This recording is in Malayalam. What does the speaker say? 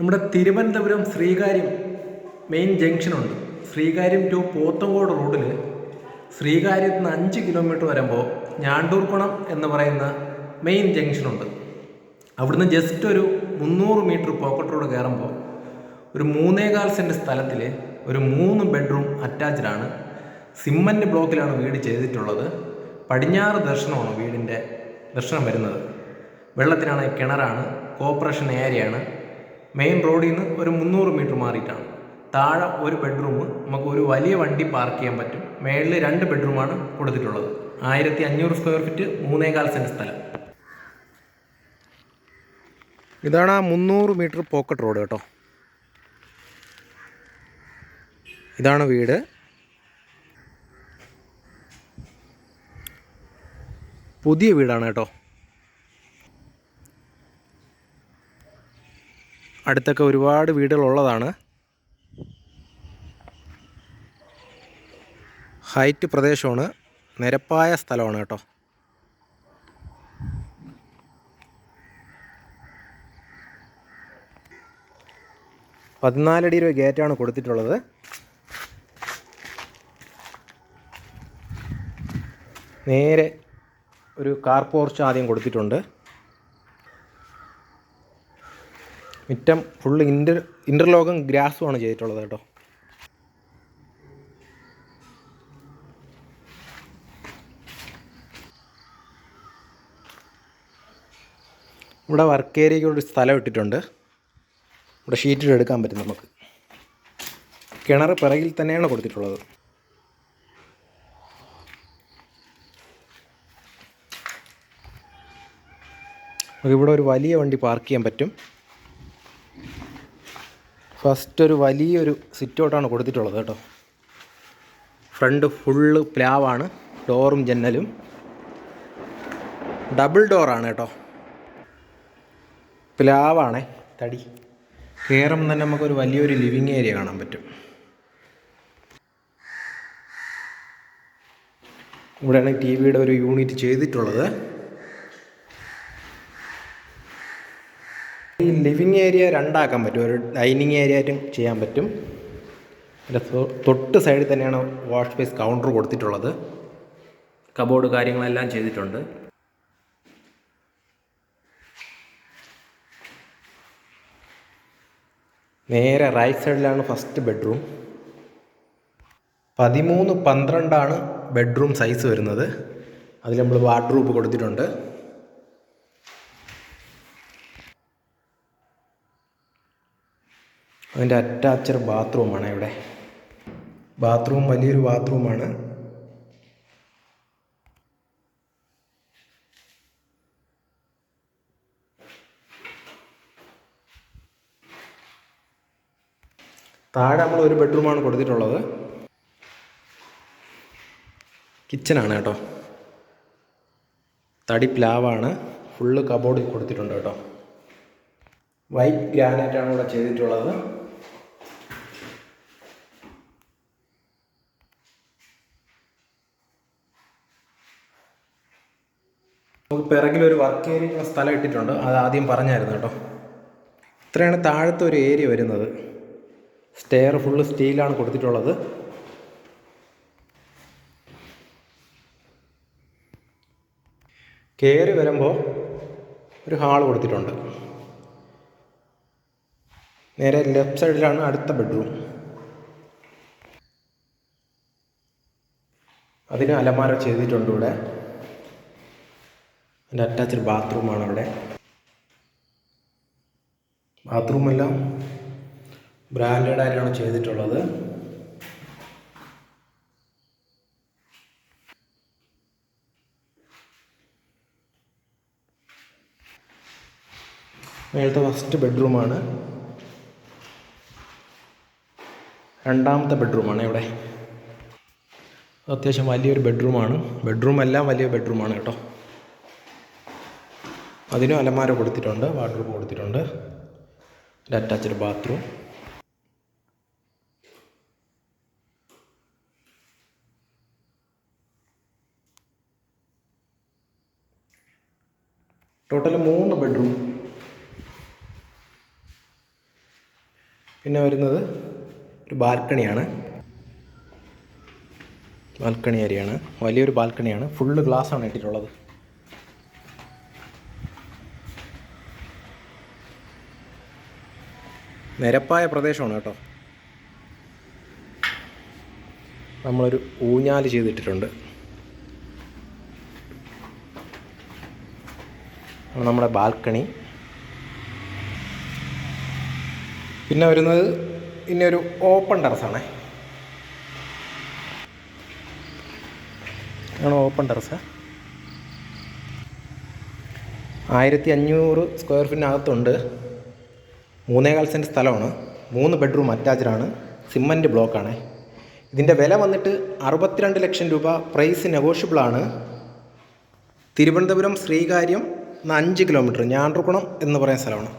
നമ്മുടെ തിരുവനന്തപുരം ശ്രീകാര്യം മെയിൻ ജംഗ്ഷനുണ്ട് ശ്രീകാര്യം ടു പോത്തങ്കോട് റോഡിൽ ശ്രീകാര്യത്ത് നിന്ന് അഞ്ച് കിലോമീറ്റർ വരുമ്പോൾ ഞാണ്ടൂർക്കുണം എന്ന് പറയുന്ന മെയിൻ ജംഗ്ഷനുണ്ട് അവിടുന്ന് ജസ്റ്റ് ഒരു മുന്നൂറ് മീറ്റർ പോക്കറ്റ് റോഡ് കയറുമ്പോൾ ഒരു മൂന്നേകാൽ സെന്റ് സ്ഥലത്തിൽ ഒരു മൂന്ന് ബെഡ്റൂം അറ്റാച്ച്ഡ് ആണ്. സിമ്മന്റ് ബ്ലോക്കിലാണ് വീട് ചെയ്തിട്ടുള്ളത്. പടിഞ്ഞാറ് ദർശനമാണ് വീടിന്റെ ദർശനം വരുന്നത്. വെള്ളത്തിനാണെങ്കിൽ കിണറാണ്. കോപ്പറേഷൻ ഏരിയയാണ് മെയിൻ റോഡിൽ നിന്ന് ഒരു മുന്നൂറ് മീറ്റർ മാറിയിട്ടാണ്. താഴെ ഒരു ബെഡ്റൂം നമുക്ക് ഒരു വലിയ വണ്ടി പാർക്ക് ചെയ്യാൻ പറ്റും. മേളിൽ രണ്ട് ബെഡ്റൂമാണ് കൊടുത്തിട്ടുള്ളത്. ആയിരത്തി അഞ്ഞൂറ് സ്ക്വയർ ഫീറ്റ് മൂന്നേകാൽ സെന്റ് സ്ഥലം. ഇതാണ് ആ മുന്നൂറ് മീറ്റർ പോക്കറ്റ് റോഡ് കേട്ടോ. ഇതാണ് വീട്. പുതിയ വീടാണ് കേട്ടോ. അടുത്തൊക്കെ ഒരുപാട് വീടുകളുള്ളതാണ്. ഹൈറ്റ് പ്രദേശമാണ്. നിരപ്പായ സ്ഥലമാണ് കേട്ടോ. പതിനാലടി രൂപ ഗേറ്റാണ് കൊടുത്തിട്ടുള്ളത്. നേരെ ഒരു കാർ പോർച്ച് ആദ്യം കൊടുത്തിട്ടുണ്ട്. മിറ്റം ഫുള്ള് ഇന്റർ ഇന്റർലോകം ഗ്രാസുമാണ് ചെയ്തിട്ടുള്ളത് കേട്ടോ. ഇവിടെ വർക്ക് ഏരിയയ്ക്ക് ഒരു സ്ഥലം ഇട്ടിട്ടുണ്ട്. ഇവിടെ ഷീറ്റ് എടുക്കാൻ പറ്റും നമുക്ക്. കിണർ പിറകിൽ തന്നെയാണ് കൊടുത്തിട്ടുള്ളത്. നമുക്കിവിടെ ഒരു വലിയ വണ്ടി പാർക്ക് ചെയ്യാൻ പറ്റും. ഫസ്റ്റ് ഒരു വലിയൊരു സിറ്റ് ഔട്ടാണ് കൊടുത്തിട്ടുള്ളത് കേട്ടോ. ഫ്രണ്ട് ഫുള്ള് പ്ലാവാണ് ഡോറും ജന്നലും ഡബിൾ ഡോറാണ് കേട്ടോ. പ്ലാവാണേ തടി. കയറുമ്പോൾ തന്നെ നമുക്കൊരു വലിയൊരു ലിവിങ് ഏരിയ കാണാൻ പറ്റും. ഇവിടെയാണ് ടി വിയുടെ ഒരു യൂണിറ്റ് ചെയ്തിട്ടുള്ളത്. ഈ ലിവിങ് ഏരിയ രണ്ടാക്കാൻ പറ്റും. ഒരു ഡൈനിങ് ഏരിയ ആയിട്ടും ചെയ്യാൻ പറ്റും. പിന്നെ തൊട്ട് സൈഡിൽ തന്നെയാണ് വാഷ് സ്പേസ് കൗണ്ടർ കൊടുത്തിട്ടുള്ളത്. കബോർഡ് കാര്യങ്ങളെല്ലാം ചെയ്തിട്ടുണ്ട്. നേരെ റൈറ്റ് സൈഡിലാണ് ഫസ്റ്റ് ബെഡ്റൂം പതിമൂന്ന് പന്ത്രണ്ടാണ് ബെഡ്റൂം സൈസ് വരുന്നത്. അതിൽ നമ്മൾ വാർഡ്രോബ് കൊടുത്തിട്ടുണ്ട്. അതിന്റെ അറ്റാച്ചഡ് ബാത്റൂമാണ് ഇവിടെ. ബാത്റൂം വലിയൊരു ബാത്റൂമാണ് താഴെ നമ്മൾ ഒരു ബെഡ്റൂമാണ് കൊടുത്തിട്ടുള്ളത്. കിച്ചനാണ് കേട്ടോ. തടി പ്ലാവാണ്. ഫുള്ള് കബോർഡിൽ കൊടുത്തിട്ടുണ്ട് കേട്ടോ. വൈറ്റ് ഗ്രാനൈറ്റ് ആണ് ഇവിടെ ചെയ്തിട്ടുള്ളത്. നമുക്ക് ഒരു വർക്ക് ഏരിയ സ്ഥലം ഇട്ടിട്ടുണ്ട്. അത് ആദ്യം പറഞ്ഞായിരുന്നു കേട്ടോ. ഇത്രയാണ് താഴത്തെ ഒരു ഏരിയ വരുന്നത്. സ്റ്റെയർ ഫുള്ള് സ്റ്റീലാണ് കൊടുത്തിട്ടുള്ളത്. കയറി വരുമ്പോൾ ഒരു ഹാൾ കൊടുത്തിട്ടുണ്ട്. നേരെ ലെഫ്റ്റ് സൈഡിലാണ് അടുത്ത ബെഡ്റൂം അതിന് അലമാര ചെയ്തിട്ടുണ്ട് ഇവിടെ. അതിന്റെ അറ്റാച്ച്ഡ് ബാത്റൂമാണ് അവിടെ. ബാത്റൂമെല്ലാം ബ്രാൻഡഡ് ആയിട്ടാണ് ചെയ്തിട്ടുള്ളത്. മേളത്തെ ഫസ്റ്റ് ബെഡ്റൂമാണ്. രണ്ടാമത്തെ ബെഡ്റൂമാണ് ഇവിടെ. അത്യാവശ്യം വലിയൊരു ബെഡ്റൂമാണ്. ബെഡ്റൂം എല്ലാം വലിയ ബെഡ്റൂമാണ് കേട്ടോ. അതിനും അലമാര കൊടുത്തിട്ടുണ്ട് വാർഡ്രോബ് കൊടുത്തിട്ടുണ്ട്. അറ്റാച്ച്ഡ് ബാത്റൂം ടോട്ടൽ മൂന്ന് ബെഡ്റൂം പിന്നെ വരുന്നത് ഒരു ബാൽക്കണിയാണ്. ബാൽക്കണി ഏരിയയാണ് വലിയൊരു ബാൽക്കണിയാണ്. ഫുള്ള് ഗ്ലാസ്സാണ് ഇട്ടിട്ടുള്ളത്. നിരപ്പായ പ്രദേശമാണ് കേട്ടോ. നമ്മളൊരു ഊഞ്ഞാൽ ചെയ്തിട്ടിട്ടുണ്ട്. നമ്മുടെ ബാൽക്കണി. പിന്നെ വരുന്നത് പിന്നെ ഒരു ഓപ്പൺ ടെറസാണേ. ആണ് ഓപ്പൺ ടെറസ്. ആയിരത്തി അഞ്ഞൂറ് സ്ക്വയർ ഫീറ്റിനകത്തുണ്ട്. മൂന്നേകാൽ സെന്റ് സ്ഥലമാണ്. മൂന്ന് ബെഡ്റൂം അറ്റാച്ച്ഡാണ് സിമ്മന്റ് ബ്ലോക്കാണ് ഇതിന്റെ വില വന്നിട്ട് അറുപത്തിരണ്ട് ലക്ഷം രൂപ. പ്രൈസ് നെഗോഷ്യബിളാണ് തിരുവനന്തപുരം ശ്രീകാര്യം അഞ്ച് കിലോമീറ്റർ ഞാണ്ടർകുളം എന്ന് പറയുന്ന സ്ഥലമാണ്.